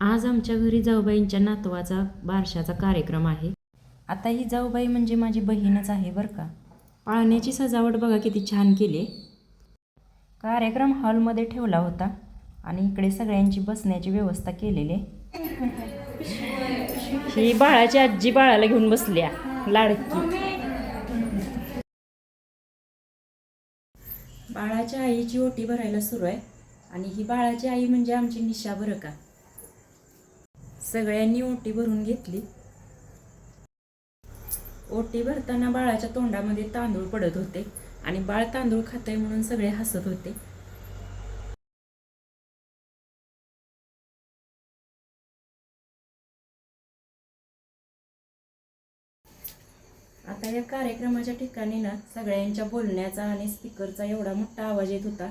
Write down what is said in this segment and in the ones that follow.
आज आमच्या घरी जाऊबाईंच्या नातवाचा बारशाचा कार्यक्रम आहे. आता ही जाऊबाई म्हणजे माझी बहीणच आहे बरं का. पाळण्याची सजावट बघा किती छान केली. कार्यक्रम हॉलमध्ये ठेवला होता आणि इकडे सगळ्यांची बसण्याची व्यवस्था केलेली ही बाळाची आजी बाळाला घेऊन बसल्या लाडकी. बाळाच्या आईची ओटी भरायला सुरू आहे आणि ही बाळाची आई म्हणजे आमची निशा बरं का. सगळ्यांनी ओटी भरून घेतली. ओटी भरताना बाळाच्या तोंडामध्ये तांदूळ पडत होते आणि बाळ तांदूळ खातंय म्हणून सगळे हसत होते. आता या कार्यक्रमाच्या ठिकाणी ना सगळ्यांच्या बोलण्याचा आणि स्पीकरचा एवढा मोठा आवाज येत होता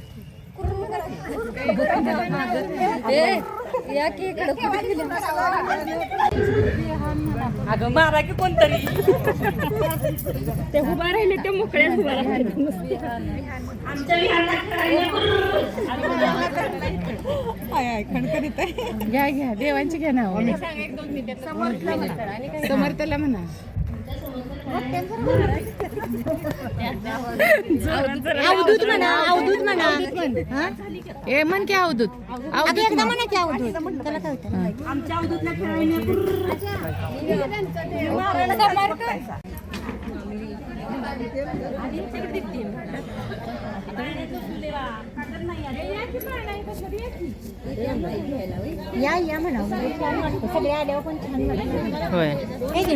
अगं मारा की कोणतरी. ते उभा राहिले ते मोकळ्याच उभा राहिले. घ्या घ्या. देवांची घ्या ना समर्थला म्हणा. अवधूत म्हणा अवधूत म्हणा. हा? ए म्हण की अवधूत अवधूत म्हणा. की अवधूत त्याला काय होतं? या या म्हणा सगळे आल्यावर पण छान. होय. है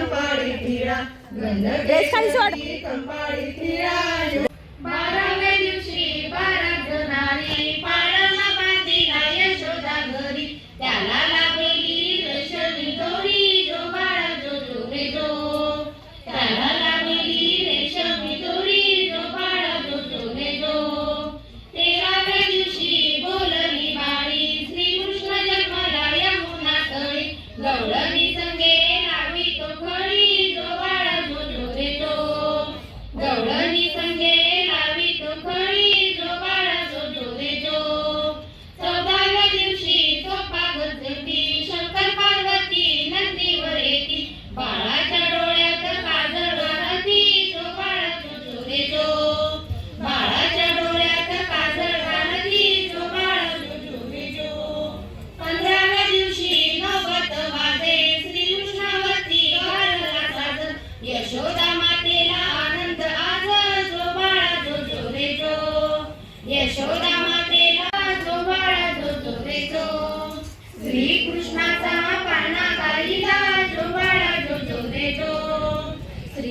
ಕಂಪಾಡಿ ತೀರಾ ಗಂಧ ಕಂಪಾಡಿ ತೀರಾ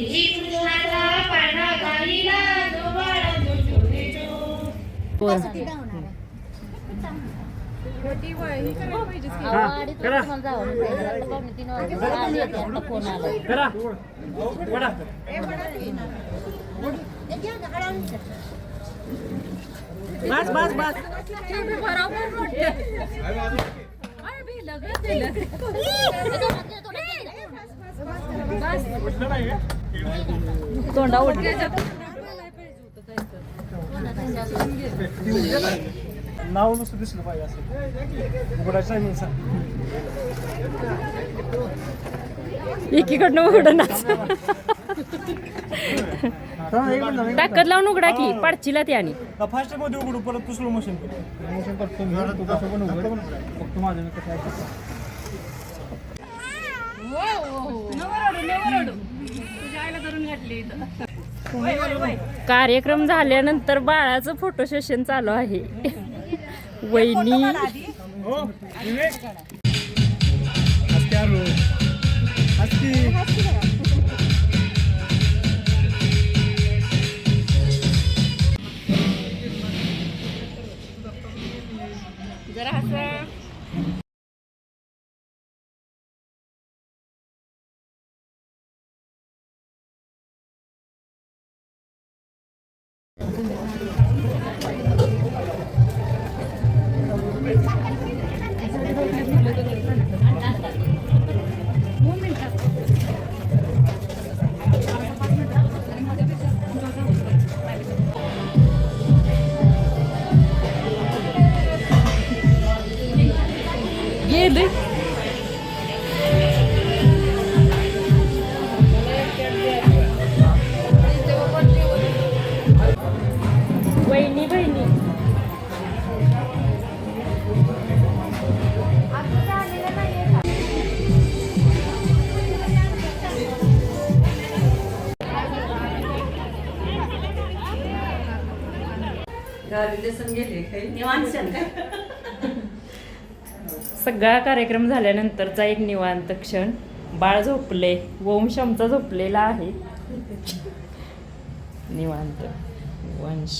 श्रीकृष्णाचा पाळणा गाईला जो बाळा जो जो रे जो बस बस बस तोंडा उडली नाव नुसतं दिसलं पाहिजे असं. उघडायचं मी सांग. एकीकडनं उघडं नाच हा, ताकद लावून उघडा की पाडचिला ते आणि. फास्टमध्ये उघडू परत तू स्लो मोशन मोशन करतो तू कसं पण उघड. फक्त माझं मी कसं कार्यक्रम झाल्यानंतर बाळाचं फोटो सेशन चालू आहे. वहिनी. हो हसते. Geldik. सगळा कार्यक्रम झाल्यानंतरचा एक निवांत क्षण. बाळ झोपले वंश आमचा झोपलेला आहे. निवांत. वंश.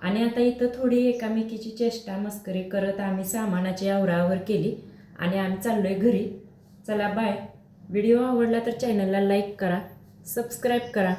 आणि आता इथं थोडी एकामेकीची चेष्टा मस्करी करत आम्ही सामानाची आवरावर केली आणि आम्ही चाललोय घरी. चला बाय. व्हिडिओ आवडला तर चॅनलला लाईक करा सबस्क्राईब करा.